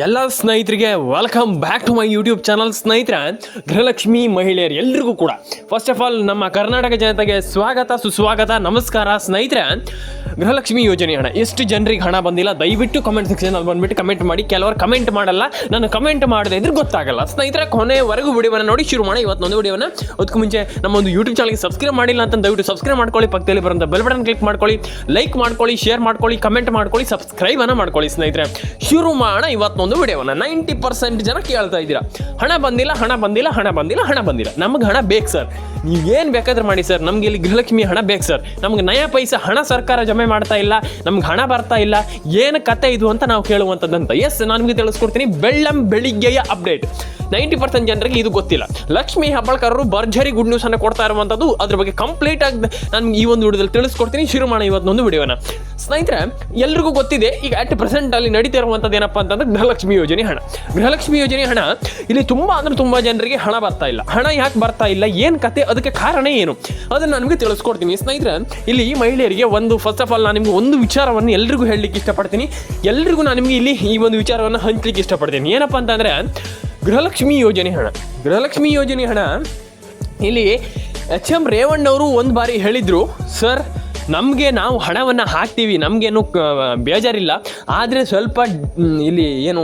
ಎಲ್ಲ ಸ್ನೇಹಿತರಿಗೆ welcome back to my YouTube channel ಸ್ನೇಹಿತರೆ, ಗೃಹಲಕ್ಷ್ಮಿ ಮಹಿಳೆಯರು ಎಲ್ರಿಗೂ ಕೂಡ. ಫಸ್ಟ್ ಆಫ್ ಆಲ್ ನಮ್ಮ ಕರ್ನಾಟಕ ಜನತೆಗೆ ಸ್ವಾಗತ, ಸುಸ್ವಾಗತ, ನಮಸ್ಕಾರ. ಸ್ನೇಹಿತರೆ, ಗೃಹಲಕ್ಷ್ಮಿ ಯೋಜನೆ ಹಣ ಎಷ್ಟು ಜನರಿಗೆ ಹಣ ಬಂದಿಲ್ಲ? ದಯವಿಟ್ಟು ಕಮೆಂಟ್ ಸೆಕ್ಷನಲ್ಲಿ ಬಂದ್ಬಿಟ್ಟು ಕಮೆಂಟ್ ಮಾಡಿ. ಕೆಲವರು ಕಮೆಂಟ್ ಮಾಡಲ್ಲ. ನಾನು ಕಮೆಂಟ್ ಮಾಡದೆ ಇದ್ರೆ ಗೊತ್ತಾಗಲ್ಲ. ಸ್ನೇಹಿತರೆ, ಕೊನೆವರೆಗೂ ವಿಡಿಯೋವನ್ನು ನೋಡಿ ಶುರು ಮಾಡಿ. ಇವತ್ತೊಂದು ವಿಡಿಯೋನ ಅದಕ್ಕೂ ಮುಂಚೆ ನಮ್ಮ ಒಂದು ಯೂಟ್ಯೂಬ್ ಚಾನಲ್ಗೆ ಸಬ್ಸ್ಕ್ರೈಬ್ ಮಾಡಿಲ್ಲ ಅಂತ ದಯವಿಟ್ಟು ಸಬ್ಸ್ಕ್ರೈಬ್ ಮಾಡ್ಕೊಳ್ಳಿ. ಪಕ್ಕದಲ್ಲಿ ಬರೋಂಥ ಬೆಲ್ ಬಟನ್ ಕ್ಲಿಕ್ ಮಾಡ್ಕೊಳ್ಳಿ. ಲೈಕ್ ಮಾಡ್ಕೊಳ್ಳಿ ಶೇರ್ ಮಾಡ್ಕೊಳ್ಳಿ ಕಮೆಂಟ್ ಮಾಡ್ಕೊಳ್ಳಿ ಸಬ್ಸ್ಕ್ರೈಬ್ ಅನ್ನ ಮಾಡ್ಕೊಳ್ಳಿ ಸ್ನೇಹಿತರೆ. ಶುರು ಮಾಡೋಣ ಇವತ್ತೊಂದು ವಿಡಿಯೋನ ನೈಂಟಿ ಪರ್ಸೆಂಟ್ ಜನ ಕೇಳ್ತಾ ಇದ್ದೀರಾ. ಹಣ ಬಂದಿಲ್ಲ ಹಣ ಬಂದಿಲ್ಲ ಹಣ ಬಂದಿಲ್ಲ ಹಣ ಬಂದಿಲ್ಲ. ನಮ್ಗೆ ಹಣ ಬೇಕು ಸರ್. ನೀವು ಏನು ಬೇಕಾದ್ರೆ ಮಾಡಿ ಸರ್. ನಮಗೆ ಇಲ್ಲಿ ಗೃಹಲಕ್ಷ್ಮಿ ಹಣ ಬೇಕು ಸರ್. ನಮ್ಗೆ ನಯ ಪೈಸೆ ಹಣ ಸರ್ಕಾರ ಜಮೆ ಮಾಡ್ತಾ ಇಲ್ಲ, ನಮ್ಗೆ ಹಣ ಬರ್ತಾ ಇಲ್ಲ. ಏನು ಕತೆ ಇದು ಅಂತ ನಾವು ಕೇಳುವಂಥದ್ದಂತ ಎಸ್ ನಾನು ನಿಮಗೆ ತಿಳಿಸ್ಕೊಡ್ತೀನಿ. ಬೆಳ್ಳಂ ಬೆಳಿಗ್ಗೆಯ ಅಪ್ಡೇಟ್ ನೈಂಟಿ ಪರ್ಸೆಂಟ್ ಜನರಿಗೆ ಇದು ಗೊತ್ತಿಲ್ಲ. ಲಕ್ಷ್ಮಿ ಹೆಬ್ಬಾಳ್ಕರರು ಭರ್ಜರಿ ಗುಡ್ ನ್ಯೂಸ್ ಅನ್ನು ಕೊಡ್ತಾ ಇರುವಂಥದ್ದು ಅದ್ರ ಬಗ್ಗೆ ಕಂಪ್ಲೀಟ್ ಆಗಿ ನಾನು ಈ ಒಂದು ವಿಡಿಯೋದಲ್ಲಿ ತಿಳಿಸ್ಕೊಡ್ತೀನಿ. ಶುರು ಮಾಡೋಣ ಇವತ್ತೊಂದು ವಿಡಿಯೋನ. ಸ್ನೇಹಿತರೆ, ಎಲ್ರಿಗೂ ಗೊತ್ತಿದೆ, ಈಗ ಅಟ್ ಪ್ರೆಸೆಂಟ್ ಅಲ್ಲಿ ನಡೀತಾ ಇರುವಂಥದ್ದು ಏನಪ್ಪ ಅಂತಂದ್ರೆ ಗೃಹಲಕ್ಷ್ಮಿ ಯೋಜನೆ ಹಣ. ಗೃಹಲಕ್ಷ್ಮಿ ಯೋಜನೆ ಹಣ, ಇಲ್ಲಿ ತುಂಬ ಅಂದ್ರೆ ತುಂಬ ಜನರಿಗೆ ಹಣ ಬರ್ತಾ ಇಲ್ಲ. ಹಣ ಯಾಕೆ ಬರ್ತಾ ಇಲ್ಲ, ಏನು ಕತೆ, ಅದಕ್ಕೆ ಕಾರಣ ಏನು? ಅದನ್ನು ನನಗೆ ತಿಳಿಸ್ಕೊಡ್ತೀನಿ. ಸ್ನೇಹಿತರೆ, ಇಲ್ಲಿ ಮಹಿಳೆಯರಿಗೆ ಒಂದು ಫಸ್ಟ್ ಆಫ್ ಆಲ್ ನಾನು ನಿಮಗೆ ಒಂದು ವಿಚಾರವನ್ನು ಎಲ್ರಿಗೂ ಹೇಳಲಿಕ್ಕೆ ಇಷ್ಟಪಡ್ತೀನಿ. ಎಲ್ರಿಗೂ ನಾನು ನಿಮಗೆ ಇಲ್ಲಿ ಈ ಒಂದು ವಿಚಾರವನ್ನು ಹಂಚಲಿಕ್ಕೆ ಇಷ್ಟಪಡ್ತೀನಿ. ಏನಪ್ಪ ಅಂತಂದರೆ ಗೃಹಲಕ್ಷ್ಮಿ ಯೋಜನೆ ಹಣ. ಗೃಹಲಕ್ಷ್ಮಿ ಯೋಜನೆ ಹಣ. ಇಲ್ಲಿ ಎಚ್ ಎಂ ರೇವಣ್ಣವರು ಒಂದು ಬಾರಿ ಹೇಳಿದರು ಸರ್ ನಮಗೆ ನಾವು ಹಣವನ್ನು ಹಾಕ್ತೀವಿ ನಮಗೇನು ಬೇಜಾರಿಲ್ಲ. ಆದರೆ ಸ್ವಲ್ಪ ಇಲ್ಲಿ ಏನು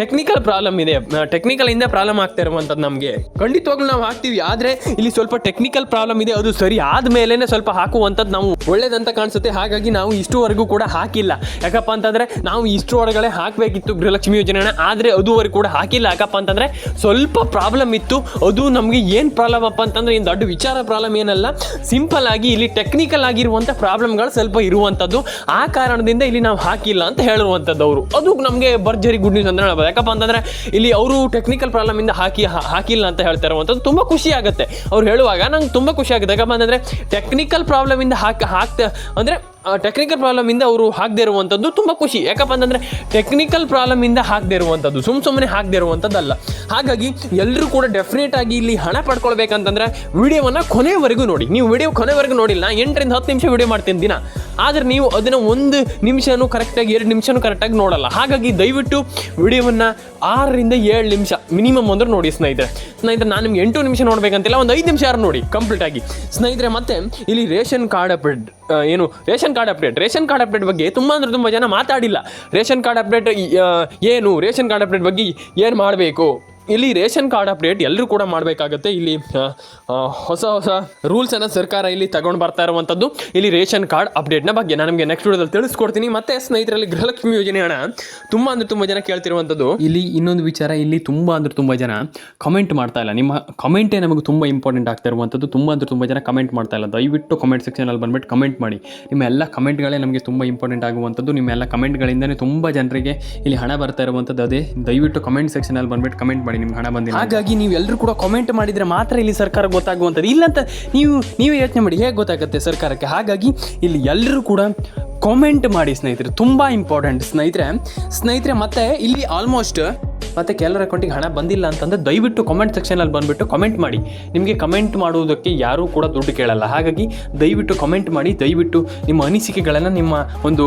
ಟೆಕ್ನಿಕಲ್ ಪ್ರಾಬ್ಲಮ್ ಇದೆ. ಟೆಕ್ನಿಕಲ್ ಇಂದ ಪ್ರಾಬ್ಲಮ್ ಆಗ್ತಾ ಇರುವಂಥದ್ದು ನಮಗೆ. ಖಂಡಿತವಾಗ್ಲೂ ನಾವು ಹಾಕ್ತೀವಿ, ಆದರೆ ಇಲ್ಲಿ ಸ್ವಲ್ಪ ಟೆಕ್ನಿಕಲ್ ಪ್ರಾಬ್ಲಮ್ ಇದೆ, ಅದು ಸರಿ ಆದಮೇಲೆ ಸ್ವಲ್ಪ ಹಾಕುವಂಥದ್ದು ನಾವು ಒಳ್ಳೇದಂತ ಕಾಣಿಸುತ್ತೆ. ಹಾಗಾಗಿ ನಾವು ಇಷ್ಟುವರೆಗೂ ಕೂಡ ಹಾಕಿಲ್ಲ. ಯಾಕಪ್ಪ ಅಂತಂದರೆ ನಾವು ಇಷ್ಟರೊಳಗಡೆ ಹಾಕಬೇಕಿತ್ತು ಗೃಹಲಕ್ಷ್ಮಿ ಯೋಜನೆನ, ಆದರೆ ಅದುವರೆಗೂ ಕೂಡ ಹಾಕಿಲ್ಲ. ಯಾಕಪ್ಪ ಅಂತಂದರೆ ಸ್ವಲ್ಪ ಪ್ರಾಬ್ಲಮ್ ಇತ್ತು, ಅದು ನಮಗೆ ಏನು ಪ್ರಾಬ್ಲಮ್ ಅಪ್ಪ ಅಂತಂದರೆ ಏನು ದೊಡ್ಡ ವಿಚಾರ ಪ್ರಾಬ್ಲಮ್ ಏನಲ್ಲ. ಸಿಂಪಲ್ ಆಗಿ ಇಲ್ಲಿ ಟೆಕ್ನಿಕಲ್ ಆಗಿರುವಂಥ ಪ್ರಾಬ್ಲಮ್ಗಳು ಸ್ವಲ್ಪ ಇರುವಂಥದ್ದು. ಆ ಕಾರಣದಿಂದ ಇಲ್ಲಿ ನಾವು ಹಾಕಿಲ್ಲ ಅಂತ ಹೇಳಿರುವಂಥದ್ದು ಅವರು. ಅದು ನಮಗೆ ಭರ್ಜರಿ ಗುಡ್ ನ್ಯೂಸ್ ಅಂತ ಹೇಳ್ಬೋದು ಯಾಕಪ್ಪ ಅಂತಂದರೆ ಇಲ್ಲಿ ಅವರು ಟೆಕ್ನಿಕಲ್ ಪ್ರಾಬ್ಲಮಿಂದ ಹಾಕಿ ಹಾಕಿಲ್ಲ ಅಂತ ಹೇಳ್ತಾ ಇರುವಂಥದ್ದು ತುಂಬ ಖುಷಿ ಆಗುತ್ತೆ. ಅವ್ರು ಹೇಳುವಾಗ ನಂಗೆ ತುಂಬ ಖುಷಿ ಆಗುತ್ತೆ. ಯಾಕಪ್ಪ ಅಂತಂದರೆ ಟೆಕ್ನಿಕಲ್ ಪ್ರಾಬ್ಲಮಿಂದ ಹಾಕಿ, ಹಾಕ್ತಾ, ಅಂದರೆ ಟೆಕ್ನಿಕಲ್ ಪ್ರಾಬ್ಲಮಿಂದ ಅವರು ಹಾಕದೇ ಇರುವಂಥದ್ದು ತುಂಬ ಖುಷಿ. ಯಾಕಪ್ಪ ಅಂತಂದರೆ ಟೆಕ್ನಿಕಲ್ ಪ್ರಾಬ್ಲಮಿಂದ ಹಾಕದೇ ಇರುವಂಥದ್ದು ಸುಮ್ಮ ಸುಮ್ಮನೆ ಹಾಕದೇ ಇರುವಂಥದ್ದಲ್ಲ ಹಾಗಾಗಿ ಎಲ್ಲರೂ ಕೂಡ ಡೆಫಿನೆಟ್ ಆಗಿ ಇಲ್ಲಿ ಹಣ ಪಡ್ಕೊಳ್ಬೇಕಂತಂದ್ರೆ ವಿಡಿಯೋವನ್ನು ಕೊನೆವರೆಗೂ ನೋಡಿ. ನೀವು ವಿಡಿಯೋ ಕೊನೆವರೆಗೂ ನೋಡಿಲ್ಲ ಎಂಟರಿಂದ ಹತ್ತು ನಿಮಿಷ ವಿಡಿಯೋ ಮಾಡ್ತೀನಿ ದಿನ. ಆದರೆ ನೀವು ಅದನ್ನು ಒಂದು ನಿಮಿಷನೂ ಕರೆಕ್ಟಾಗಿ ಎರಡು ನಿಮಿಷನೂ ಕರೆಕ್ಟಾಗಿ ನೋಡಲ್ಲ. ಹಾಗಾಗಿ ದಯವಿಟ್ಟು ವಿಡಿಯೋವನ್ನು ಆರರಿಂದ ಏಳು ನಿಮಿಷ ಮಿನಿಮಮ್ ಅಂದ್ರೆ ನೋಡಿ ಸ್ನೇಹಿತರೆ. ಸ್ನೇಹಿತರೆ, ನಾನು ನಿಮ್ಗೆ ಎಂಟು ನಿಮಿಷ ನೋಡಬೇಕಂತಿಲ್ಲ, ಒಂದು ಐದು ನಿಮಿಷ ಯಾರು ನೋಡಿ ಕಂಪ್ಲೀಟಾಗಿ ಸ್ನೇಹಿತರೆ, ಮತ್ತೆ ಇಲ್ಲಿ ರೇಷನ್ ಕಾರ್ಡ್ ಅಪ್ಡೇಟ್ ಏನು, ration card update ration card update ಬಗ್ಗೆ ತುಂಬ ಅಂದರೆ ತುಂಬ ಜನ ಮಾತಾಡಿಲ್ಲ. ರೇಷನ್ ಕಾರ್ಡ್ ಅಪ್ಡೇಟ್ ಏನು, ರೇಷನ್ ಕಾರ್ಡ್ ಅಪ್ಡೇಟ್ ಬಗ್ಗೆ ಏನು ಮಾಡಬೇಕು? ಇಲ್ಲಿ ರೇಷನ್ ಕಾರ್ಡ್ ಅಪ್ಡೇಟ್ ಎಲ್ಲರೂ ಕೂಡ ಮಾಡಬೇಕಾಗತ್ತೆ. ಇಲ್ಲಿ ಹೊಸ ಹೊಸ ರೂಲ್ಸನ್ನು ಸರ್ಕಾರ ಇಲ್ಲಿ ತಗೊಂಡು ಬರ್ತಾ ಇರುವಂಥದ್ದು ಇಲ್ಲಿ ರೇಷನ್ ಕಾರ್ಡ್ ಅಪ್ಡೇಟ್ನ ಬಗ್ಗೆ ನಾನು ನಿಮಗೆ ನೆಕ್ಸ್ಟ್ ವಿಡಿಯೋದಲ್ಲಿ ತಿಳಿಸ್ಕೊಡ್ತೀನಿ. ಮತ್ತೆ ಸ್ನೇಹಿತರಲ್ಲಿ ಗೃಹಲಕ್ಷ್ಮಿ ಯೋಜನೆ ಹಣ ತುಂಬ ಅಂದರೆ ತುಂಬ ಜನ ಕೇಳ್ತಿರುವಂಥದ್ದು ಇಲ್ಲಿ ಇನ್ನೊಂದು ವಿಚಾರ, ಇಲ್ಲಿ ತುಂಬ ಅಂದರೆ ತುಂಬ ಜನ ಕಮೆಂಟ್ ಮಾಡ್ತಾ ಇಲ್ಲ. ನಿಮ್ಮ ಕಮೆಂಟೇ ನಮಗೆ ತುಂಬ ಇಂಪಾರ್ಟೆಂಟ್ ಆಗ್ತಾ ಇರುವಂಥದ್ದು ತುಂಬ ಅಂದರೆ ತುಂಬ ಜನ ಕಮೆಂಟ್ ಮಾಡ್ತಾ ಇಲ್ಲ. ದಯವಿಟ್ಟು ಕಮೆಂಟ್ ಸೆಕ್ಷನಲ್ಲಿ ಬಂದ್ಬಿಟ್ಟು ಕಮೆಂಟ್ ಮಾಡಿ. ನಿಮ್ಮ ಎಲ್ಲ ಕಮೆಂಟ್ಗಳೇ ನಮಗೆ ತುಂಬ ಇಂಪಾರ್ಟೆಂಟ್ ಆಗುವಂಥದ್ದು ನಿಮ್ಮ ಎಲ್ಲ ಕಮೆಂಟ್ಗಳಿಂದಲೇ ತುಂಬ ಜನರಿಗೆ ಇಲ್ಲಿ ಹಣ ಬರ್ತಾ ಇರುವಂಥದ್ದು ಅದೇ, ದಯವಿಟ್ಟು ಕಮೆಂಟ್ ಸೆಕ್ಷನಲ್ಲಿ ಬಂದ್ಬಿಟ್ಟು ಕಮೆಂಟ್ ಮಾಡಿ. ನಿಮ್ಗೆ ಹಣ ಬಂದಿಲ್ಲ ಹಾಗಾಗಿ ನೀವು ಎಲ್ಲರೂ ಕೂಡ ಕಾಮೆಂಟ್ ಮಾಡಿದರೆ ಮಾತ್ರ ಇಲ್ಲಿ ಸರ್ಕಾರ ಗೊತ್ತಾಗುವಂಥದ್ದು. ಇಲ್ಲಂತ ನೀವು ನೀವು ಯೋಚನೆ ಮಾಡಿ, ಹೇಗೆ ಗೊತ್ತಾಗುತ್ತೆ ಸರ್ಕಾರಕ್ಕೆ? ಹಾಗಾಗಿ ಇಲ್ಲಿ ಎಲ್ಲರೂ ಕೂಡ ಕಾಮೆಂಟ್ ಮಾಡಿ ಸ್ನೇಹಿತರೆ. ತುಂಬ ಇಂಪಾರ್ಟೆಂಟ್ ಸ್ನೇಹಿತರೆ. ಸ್ನೇಹಿತರೆ, ಮತ್ತೆ ಇಲ್ಲಿ ಆಲ್ಮೋಸ್ಟ್ ಮತ್ತೆ ಕೆಲವರ ಅಕೌಂಟಿಗೆ ಹಣ ಬಂದಿಲ್ಲ ಅಂತಂದ್ರೆ ದಯವಿಟ್ಟು ಕಮೆಂಟ್ ಸೆಕ್ಷನಲ್ಲಿ ಬಂದುಬಿಟ್ಟು ಕಮೆಂಟ್ ಮಾಡಿ. ನಿಮಗೆ ಕಮೆಂಟ್ ಮಾಡುವುದಕ್ಕೆ ಯಾರೂ ಕೂಡ ದುಡ್ಡು ಕೇಳಲ್ಲ. ಹಾಗಾಗಿ ದಯವಿಟ್ಟು ಕಮೆಂಟ್ ಮಾಡಿ, ದಯವಿಟ್ಟು ನಿಮ್ಮ ಅನಿಸಿಕೆಗಳನ್ನು ನಿಮ್ಮ ಒಂದು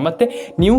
ಮತ್ತು ನೀವು